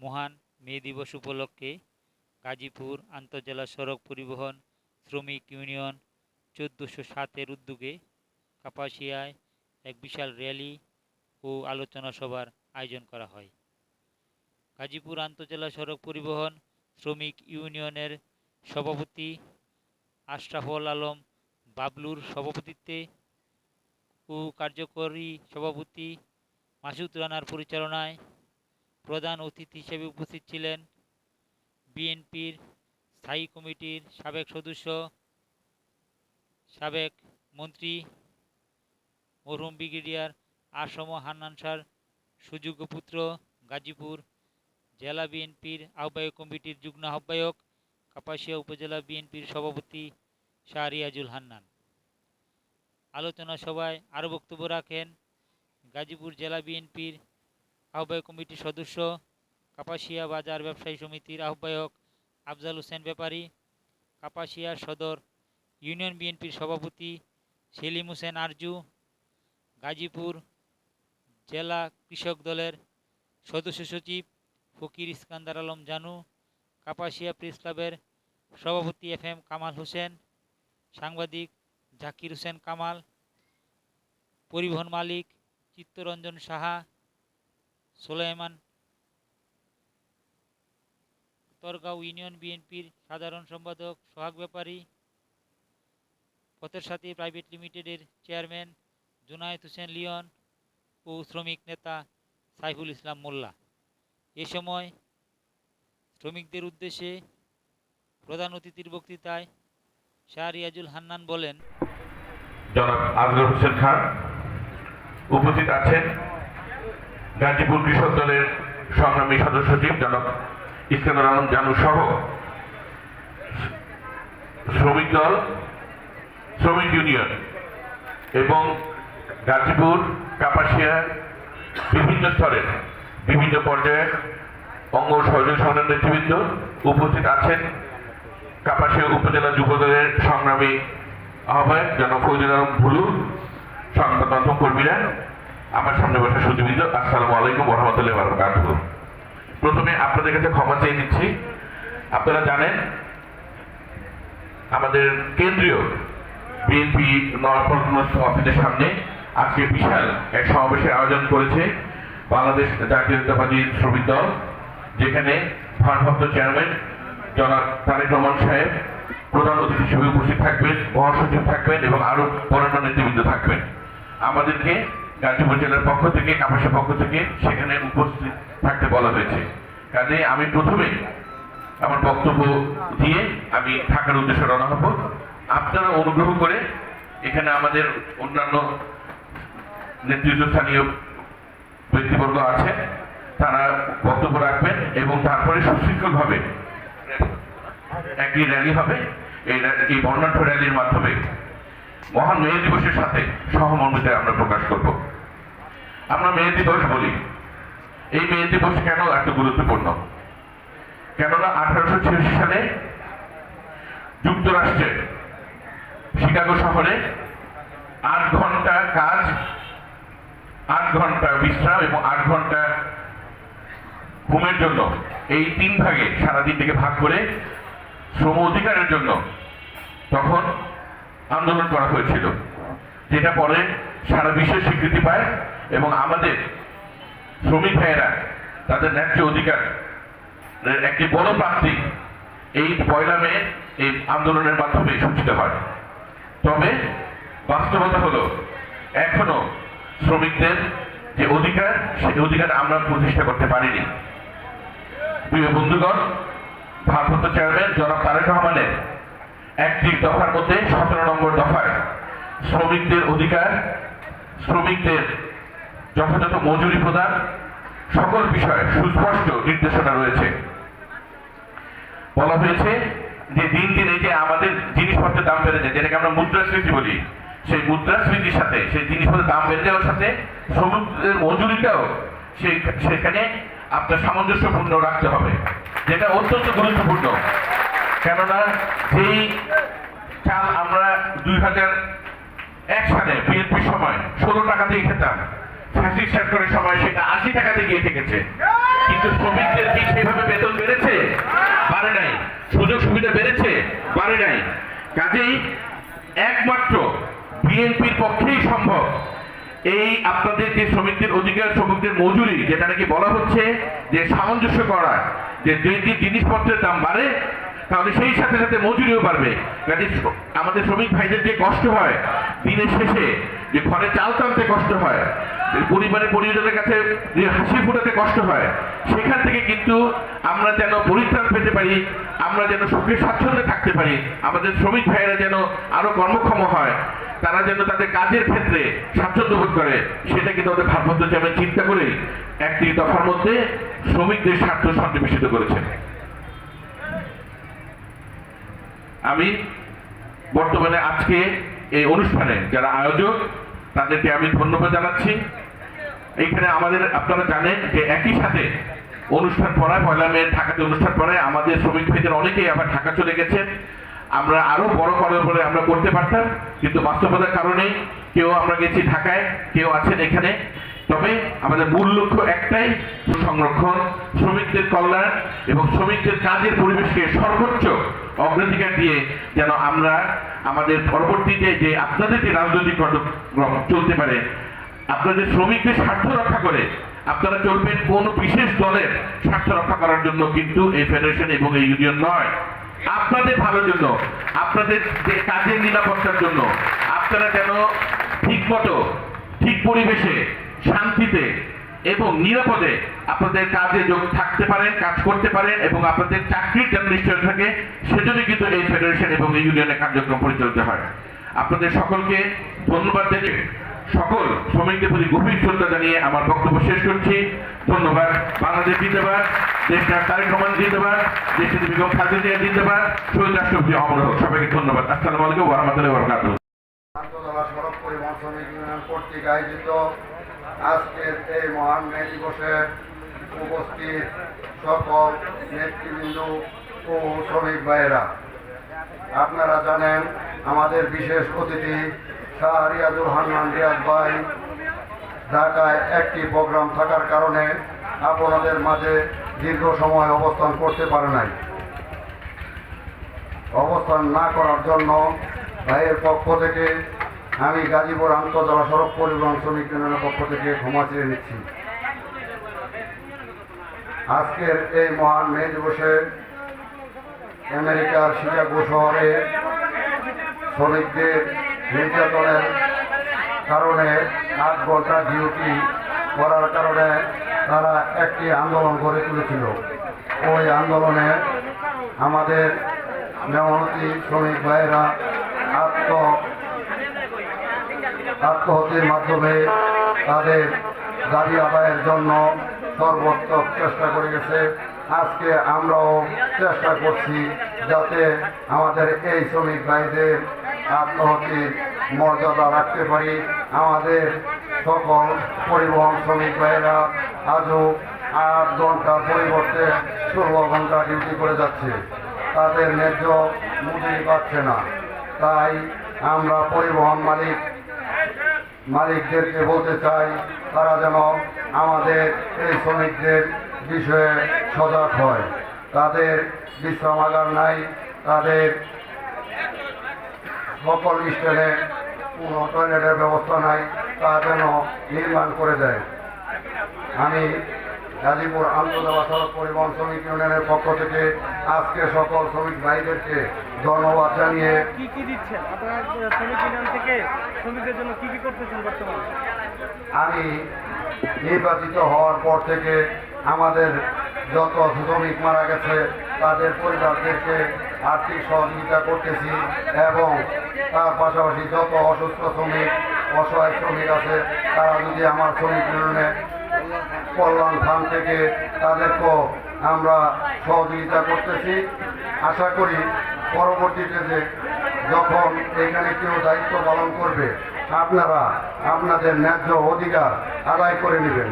মহান মে দিবস উপলক্ষে গাজীপুর আন্তজেলা সড়ক পরিবহন শ্রমিক ইউনিয়ন চোদ্দোশো সাতের উদ্যোগে কাপাসিয়ায় এক বিশাল র্যালি ও আলোচনা সভার আয়োজন করা হয়। গাজীপুর আন্তজেলা সড়ক পরিবহন শ্রমিক ইউনিয়নের সভাপতি আশরাফুল আলম বাবলুর সভাপতিত্বে ও কার্যকরী সভাপতি মাসুদ রানার পরিচালনায় প্রধান অতিথি হিসেবে উপস্থিত ছিলেন বিএনপির স্থায়ী কমিটির সাবেক সদস্য, সাবেক মন্ত্রী, মরহুম ব্রিগেডিয়ার আসম হান্নান স্যার সুযোগ্য পুত্র, গাজীপুর জেলা বিএনপির আহ্বায়ক কমিটির যুগ্ম আহ্বায়ক, কাপাসিয়া উপজেলা বিএনপির সভাপতি শাহ রিয়াজুল হান্নান। আলোচনা সভায় আরও বক্তব্য রাখেন গাজীপুর জেলা বিএনপির আহ্বায়ক কমিটির সদস্য, কাপাসিয়া বাজার ব্যবসায়ী সমিতির আহ্বায়ক আফজাল হোসেন ব্যাপারী কাপাসিয়া সদর ইউনিয়ন বিএনপির সভাপতি সেলিম হোসেন আরজু, গাজীপুর জেলা কৃষক দলের সদস্য সচিব ফকির ইস্কান্দার আলম জানু, কাপাসিয়া প্রেস ক্লাবের সভাপতি এফ এম কামাল হোসেন, সাংবাদিক জাকির হোসেন কামাল, পরিবহন মালিক চিত্তরঞ্জন সাহা সোলাইমান তরগাঁও ইউনিয়ন বিএনপির সাধারণ সম্পাদক, সোহাগ ব্যাপারী, পথের সাথী প্রাইভেট লিমিটেডের চেয়ারম্যান জুনায়েদ হোসেন লিয়ন ও শ্রমিক নেতা সাইফুল ইসলাম মোল্লা। এ সময় শ্রমিকদের উদ্দেশ্যে প্রধান অতিথির বক্তৃতায় শাহ রিয়াজুল হান্নান বলেন, জনাব আজগর হোসেন খান উপস্থিত আছেন। গাজীপুর কৃষক দলের সংগ্রামী সদস্য সচিব জনাব ইস্কান্দার আলম জানু সহ শ্রমিক দল, শ্রমিক ইউনিয়ন এবং গাজীপুর, কাপাসিয়া বিভিন্ন স্তরের বিভিন্ন পর্যায়ে অঙ্গ সহযোগী সংগ্রাম নেতৃবৃন্দ উপস্থিত আছেন। কাপাসিয়া উপজেলা যুব দলের সংগ্রামী আহ্বায়ক জনাব ফৈজুল আলম ভুলু সংবাদ মাধ্যম কর্মীরা আমার সামনে বসে সুযোগিত আসসালামু আলাইকুম রহমতুল্লাহ বারকাতুহ প্রথমে আপনাদের কাছে ক্ষমা চেয়ে নিচ্ছি। আপনারা জানেন, আমাদের কেন্দ্রীয় বিএনপি নয়াপল্টন অফিসের সামনে আজকে বিশাল এক সমাবেশের আয়োজন করেছে বাংলাদেশ জাতীয়তাবাদী শ্রমিক দল, যেখানে ভারপ্রাপ্ত চেয়ারম্যান জনাব তারেক রহমান সাহেব, প্রধান অতিথি হিসেবে উপস্থিত থাকবেন, মহাসচিব থাকবেন এবং আরও অন্যান্য নেতৃবৃন্দ থাকবেন। আমাদেরকে গাজীপুর জেলার পক্ষ থেকে কাপাসের পক্ষ থেকে সেখানে উপস্থিত থাকতে বলা হয়েছে। কাজে আমি প্রথমে আমার বক্তব্য দিয়ে আমি থাকার উদ্দেশ্যে রওনা হব। আপনারা অনুগ্রহ করে এখানে আমাদের অন্যান্য নেতৃত্বস্থানীয় ব্যক্তিবর্গ আছে, তারা বক্তব্য রাখবেন এবং তারপরে সুশৃঙ্খলভাবে একটি র্যালি হবে। এই বর্ণাঢ্য র্যালির মাধ্যমে মহান মেয়ে দিবসের সাথে সহমর্মিতা আমরা প্রকাশ করব। আমরা মে দিবস বলি। এই মে দিবস কেন এত গুরুত্বপূর্ণ? কেননা আঠারোশো ছিয়াশি সালে যুক্তরাষ্ট্রের শিকাগো শহরে আট ঘণ্টা কাজ, আট ঘণ্টা বিশ্রাম এবং আট ঘণ্টা ঘুমের জন্য এই তিন ভাগে সারাদিন থেকে ভাগ করে শ্রম অধিকারের জন্য তখন আন্দোলন করা হয়েছিল। যেটা পরে সারা বিশ্বে স্বীকৃতি পায় এবং আমাদের শ্রমিক ভাইয়েরা, তাদের ন্যায্য অধিকার। একটি বড় প্রাপ্তি এই পয়লা মে এই আন্দোলনের মাধ্যমে সূচিত হয়। তবে বাস্তবতা হলো, এখনও শ্রমিকদের যে অধিকার, সেই অধিকার আমরা প্রতিষ্ঠা করতে পারিনি। প্রিয় বন্ধুগণ, ভারপ্রাপ্ত চেয়ারম্যান জনাব তারেক রহমানের একটি দফার মধ্যে সতেরো নম্বর দফায় শ্রমিকদের অধিকার, শ্রমিকদের যথাযথ মজুরি প্রদান, সকল বিষয়ে সুস্পষ্ট নির্দেশনা রয়েছে। বলা হয়েছে যে দিন দিন এই যে আমাদের জিনিসপত্রের দাম বেড়ে যায় যেটাকে আমরা মুদ্রাস্ফীতি বলি, সেই মুদ্রাস্ফীতির সাথে, সেই জিনিসপত্রের দাম বেড়ে যাওয়ার সাথে শ্রমিকদের মজুরিটাও সেই সেখানে আপনার সামঞ্জস্যপূর্ণ রাখতে হবে, যেটা অত্যন্ত গুরুত্বপূর্ণ। কেননা যেই চাল আমরা দুই হাজার এক সালে বিএনপির সময় ষোলো টাকা দিয়ে খেতাম ফ্যাসিস্ট সরকারের সময় সেটা আশি টাকাতে গিয়ে ঠেকেছে কিন্তু শ্রমিকদের কি সেভাবে বেতন বেড়েছে? বাড়ে নাই। সুযোগ সুবিধা বেড়েছে? বাড়ে নাই। কাজেই একমাত্র বিএনপির পক্ষেই সম্ভব এই আপনাদের যে শ্রমিকদের অধিকার, শ্রমিকদের মজুরি, যেটা নাকি বলা হচ্ছে যে সামঞ্জস্য করা, যে যদি জিনিসপত্রের দাম বাড়ে, তাহলে সেই সাথে সাথে মজুরিও বাড়বে। কাজে আমাদের শ্রমিক ভাইদের যে কষ্ট হয়, দিনের শেষে যে ঘরে চাল টানতে কষ্ট হয় যে পরিবারের পরিজনের কাছে যে হাসি ফোটাতে কষ্ট হয়, সেখান থেকে কিন্তু আমরা যেন পরিত্রাণ পেতে পারি, আমরা যেন সুখে স্বাচ্ছন্দ্যে থাকতে পারি, আমাদের শ্রমিক ভাইয়েরা যেন আরও কর্মক্ষম হয়, তারা যেন তাদের কাজের ক্ষেত্রে স্বাচ্ছন্দ্য বোধ করে, সেটা কিন্তু আমাদের ভারপ্রাপ্ত চেয়ারম্যান চিন্তা করে একটি দফার মধ্যে শ্রমিকদের স্বার্থ সন্নিবেশিত করেছেন। আমি বর্তমানে আজকে এই অনুষ্ঠানে যারা আয়োজক, তাদেরকে আমি ধন্যবাদ জানাচ্ছি। এখানে আমাদের, আপনারা জানেন যে একই সাথে অনুষ্ঠান পড়ায়, পয়লা মে ঢাকাতে অনুষ্ঠান পড়ায় আমাদের শ্রমিক ভাইদের অনেকেই আবার ঢাকা চলে গেছেন। আমরা আরও বড় করার পরে আমরা করতে পারতাম, কিন্তু বাস্তবতার কারণে কেউ আমরা গেছি ঢাকায়, কেউ আছেন এখানে। তবে আমাদের মূল লক্ষ্য একটাই সংরক্ষণ শ্রমিকদের কল্যাণ এবং শ্রমিকদের কাজের পরিবেশকে সর্বোচ্চ অগ্রাধিকার দিয়ে যেন আমরা আমাদের পরবর্তীতে যে আপনাদের যে রাজনৈতিক কার্যক্রম চলতে পারে, আপনাদের শ্রমিকদের স্বার্থ রক্ষা করে আপনারা চলবেন কোন বিশেষ দলের স্বার্থ রক্ষা করার জন্য কিন্তু এই ফেডারেশন এবং এই ইউনিয়ন নয়। আপনাদের ভালোর জন্য, আপনাদের যে কাজের নিরাপত্তার জন্য আপনারা যেন ঠিক মতো, ঠিক পরিবেশে শান্তিতে এবং নিরাপদে আপনাদের কাজে যোগ থাকতে পারেন, কাজ করতে পারেন এবং আপনাদের চাকরির যেন নিশ্চয় থাকে সেজন্য কিন্তু এই ফেডারেশন এবং এই ইউনিয়নের কার্যক্রম পরিচালিত হয়। আপনাদের সকলকে ধন্যবাদ জানিয়ে সকল শ্রমিকদের প্রতি গভীর শ্রদ্ধা জানিয়ে আমার বক্তব্য শেষ করছি। ধন্যবাদ। বাংলাদেশ জিন্দাবাদ দেশটা তারেক রহমান জিন্দাবাদ দেশের বেগম খালেদা জিন্দাবাদ, শহীদ রাষ্ট্রপতি অমর হোক। সবাইকে ধন্যবাদ। আসসালামু আলাইকুম ওয়া রাহমাতুল্লাহি ওয়া বারাকাতুহু। আন্তর্জাতিক সড়ক পরিবহন শ্রমিক ইউনিয়ন কর্তৃক আয়োজিত আজকের এই মহান মে দিবসে উপস্থিত সকল নেতৃবৃন্দ ও শ্রমিক ভাইয়েরা। আপনারা জানেন, আমাদের বিশেষ অতিথি শাহ রিয়াজুল হান্নান রিয়াজ ভাই। ঢাকায় একটি প্রোগ্রাম থাকার কারণে আপনাদের মাঝে দীর্ঘ সময় অবস্থান করতে পারে নাই। অবস্থান না করার জন্য ভাইয়ের পক্ষ থেকে আমি গাজীপুর আন্তর্জাতিক সড়ক পরিবহন শ্রমিক ইউনিয়নের পক্ষ থেকে ক্ষমা চেয়ে নিচ্ছি। আজকের এই মহান মে দিবসে আমেরিকার শিকাগো শহরে শ্রমিকদের নির্যাতনের কারণে আট ঘণ্টা ডিউটি করার কারণে তারা একটি আন্দোলন গড়ে তুলেছিল। ওই আন্দোলনে আমাদের মেহনতি শ্রমিক ভাইয়েরা আত্ম আত্মহত্যের মাধ্যমে তাদের দাবি আদায়ের জন্য সর্বোত্তম চেষ্টা করে গেছে। আজকে আমরাও চেষ্টা করছি যাতে আমাদের এই শ্রমিক ভাইদের আত্মহত্যের মর্যাদা রাখতে পারি। আমাদের সকল পরিবহন শ্রমিক ভাইয়েরা আজও আট ঘণ্টার পরিবর্তে ষোলো ঘণ্টা ডিউটি করে যাচ্ছে। তাদের ন্যায্য মজুরি পাচ্ছে না। তাই আমরা পরিবহন মালিক মালিকদেরকে বলতে চাই, তারা যেন আমাদের এই শ্রমিকদের বিষয়ে সজাগ হয়। তাদের বিশ্রামাগার নাই, তাদের সকল স্টেশনে কোনো টয়লেটের ব্যবস্থা নাই, তা যেন নির্মাণ করে দেয়। আমি গাজীপুর আন্তর্জাতিক সড়ক পরিবহন শ্রমিক ইউনিয়নের পক্ষ থেকে আজকে সকল শ্রমিক ভাইদেরকে ধন্যবাদ জানিয়ে কি কি দিচ্ছেন? আপনারা শ্রমিক ইউনিয়ন থেকে শ্রমিকদের জন্য কি কি করতেছেন বর্তমানে? আমি নির্বাচিত হওয়ার পর থেকে আমাদের যত শ্রমিক মারা গেছে তাদের পরিবারদেরকে আর্থিক সহযোগিতা করতেছি এবং তার পাশাপাশি যত অসুস্থ শ্রমিক অসহায় শ্রমিক আছে তারা যদি আমার শ্রমিক ইউনিয়নে কল্যাণ ফান্ড থেকে তাদেরকেও আমরা সহযোগিতা করতেছি। আশা করি পরবর্তীতে যে যখন এখানে কেউ দায়িত্ব পালন করবে, আপনারা আপনাদের ন্যায্য অধিকার আদায় করে নেবেন।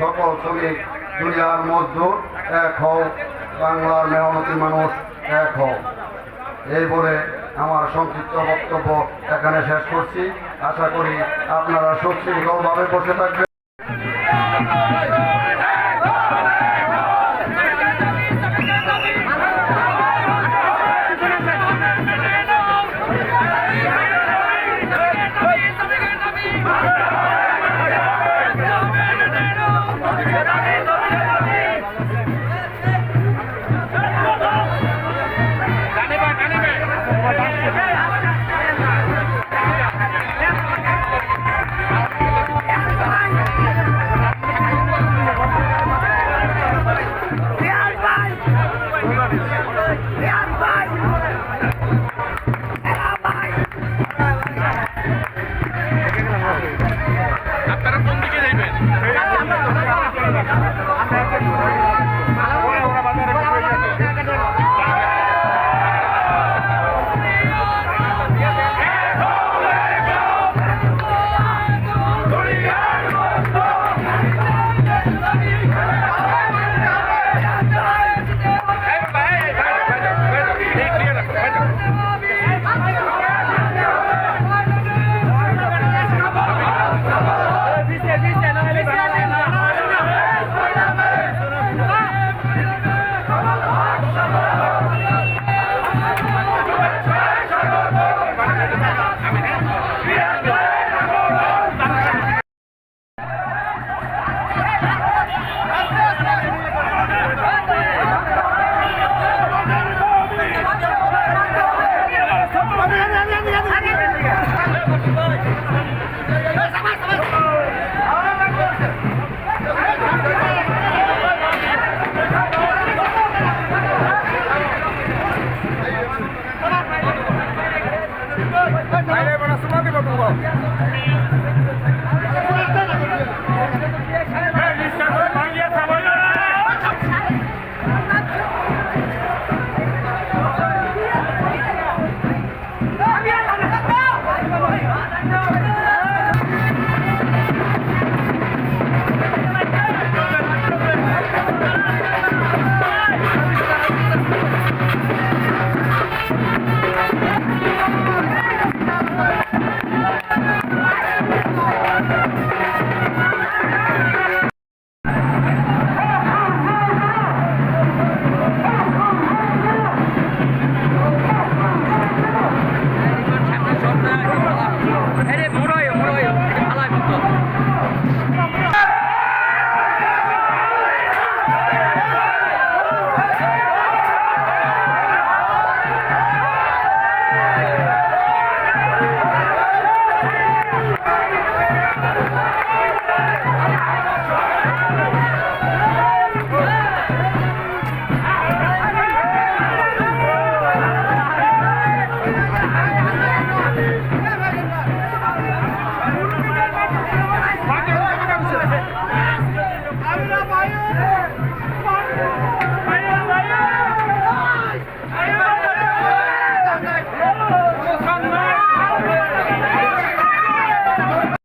সকল শ্রমিক দুনিয়ার মজদুর, এক হও। বাংলার মেহনতি মানুষ, এক হও। এই বলে আমার সংক্ষিপ্ত বক্তব্য এখানে শেষ করছি। আশা করি আপনারা সুশৃঙ্খলভাবে বসে থাকবেন। আপনারা